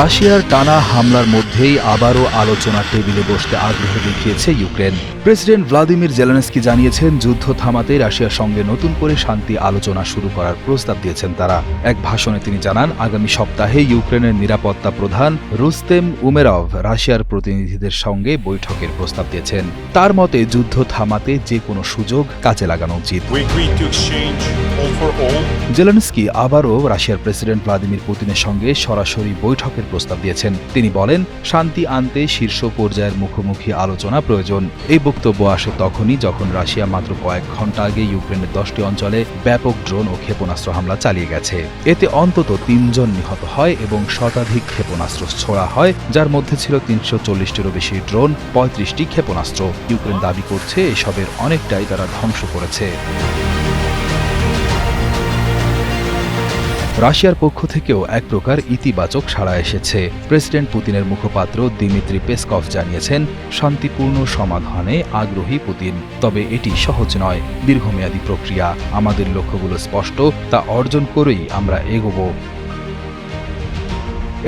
রাশিয়ার টানা হামলার মধ্যেই আবারও আলোচনার টেবিলে বসতে আগ্রহ দেখিয়েছে ইউক্রেন। প্রেসিডেন্ট ভ্লাদিমির জেলেনস্কি জানিয়েছেন যুদ্ধ থামাতে রাশিয়ার সঙ্গে নতুন করে শান্তি আলোচনা শুরু করার প্রস্তাব দিয়েছেন তারা। এক ভাষণে তিনি জানান আগামী সপ্তাহে ইউক্রেনের নিরাপত্তা প্রধান রুস্তেম উমেরভ রাশিয়ার প্রতিনিধিদের সঙ্গে বৈঠকের প্রস্তাব দিয়েছেন। তার মতে যুদ্ধ থামাতে যে কোনো সুযোগ কাজে লাগানো উচিত। জেলেনস্কি আবারও রাশিয়ার প্রেসিডেন্ট ভ্লাদিমির পুতিনের সঙ্গে সরাসরি বৈঠকের প্রস্তাব দিয়েছেন। তিনি বলেন, শান্তি আনতে শীর্ষ পর্যায়ের মুখোমুখি আলোচনা প্রয়োজন। এই বক্তব্য আসে তখনই যখন রাশিয়া মাত্র কয়েক ঘণ্টা আগে ইউক্রেনের দশটি অঞ্চলে ব্যাপক ড্রোন ও ক্ষেপণাস্ত্র হামলা চালিয়ে গেছে। এতে অন্তত তিনজন নিহত হয় এবং শতাধিক ক্ষেপণাস্ত্র ছোড়া হয়, যার মধ্যে ছিল তিনশো চল্লিশটিরও বেশি ড্রোন, পঁয়ত্রিশটি ক্ষেপণাস্ত্র। ইউক্রেন দাবি করছে, এসবের অনেকটাই তারা ধ্বংস করেছে। রাশিয়ার পক্ষ থেকেও এক প্রকার ইতিবাচক সাড়া এসেছে। প্রেসিডেন্ট পুতিনের মুখপাত্র দিমিত্রি পেসকভ জানিয়েছেন, শান্তিপূর্ণ সমাধানে আগ্রহী পুতিন। তবে এটি সহজ নয়, দীর্ঘমেয়াদী প্রক্রিয়া। আমাদের লক্ষ্যগুলো স্পষ্ট, তা অর্জন করেই আমরা এগোবো।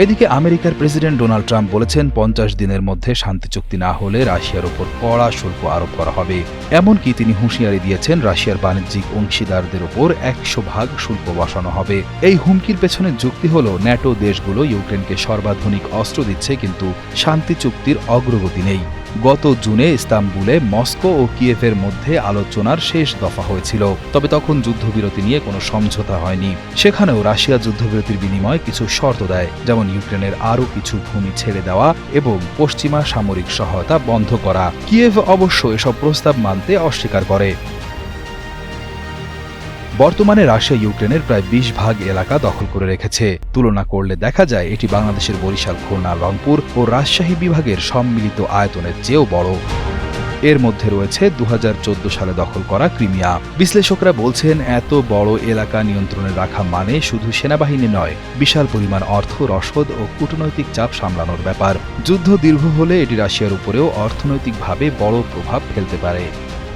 এদিকে আমেরিকার প্রেসিডেন্ট ডোনাল্ড ট্রাম্প বলেছেন পঞ্চাশ দিনের মধ্যে শান্তি চুক্তি না হলে রাশিয়ার ওপর কড়া শুল্ক আরোপ করা হবে। এমনকি তিনি হুঁশিয়ারি দিয়েছেন রাশিয়ার বাণিজ্যিক অংশীদারদের ওপর একশো ভাগ শুল্ক বসানো হবে। এই হুমকির পেছনে যুক্তি হল ন্যাটো দেশগুলো ইউক্রেনকে সর্বাধুনিক অস্ত্র দিচ্ছে কিন্তু শান্তি চুক্তির অগ্রগতি নেই। গত জুনে ইস্তাম্বুলে মস্কো ও কিয়েভের মধ্যে আলোচনার শেষ দফা হয়েছিল। তবে তখন যুদ্ধবিরতি নিয়ে কোনো সমঝোতা হয়নি। সেখানেও রাশিয়া যুদ্ধবিরতির বিনিময়ে কিছু শর্ত দেয়, যেমন ইউক্রেনের আরও কিছু ভূমি ছেড়ে দেওয়া এবং পশ্চিমা সামরিক সহায়তা বন্ধ করা। কিয়েভ অবশ্য এসব প্রস্তাব মানতে অস্বীকার করে। বর্তমানে রাশিয়া ইউক্রেনের প্রায় বিশ ভাগ এলাকা দখল করে রেখেছে। তুলনা করলে দেখা যায় এটি বাংলাদেশের বরিশাল, খুলনা, রংপুর ও রাজশাহী বিভাগের সম্মিলিত আয়তনের চেয়েও বড়। এর মধ্যে রয়েছে দু হাজার চোদ্দ সালে দখল করা ক্রিমিয়া। বিশ্লেষকরা বলছেন, এত বড় এলাকা নিয়ন্ত্রণে রাখা মানে শুধু সেনাবাহিনী নয়, বিশাল পরিমাণ অর্থ, রসদ ও কূটনৈতিক চাপ সামলানোর ব্যাপার। যুদ্ধ দীর্ঘ হলে এটি রাশিয়ার উপরেও অর্থনৈতিকভাবে বড় প্রভাব ফেলতে পারে।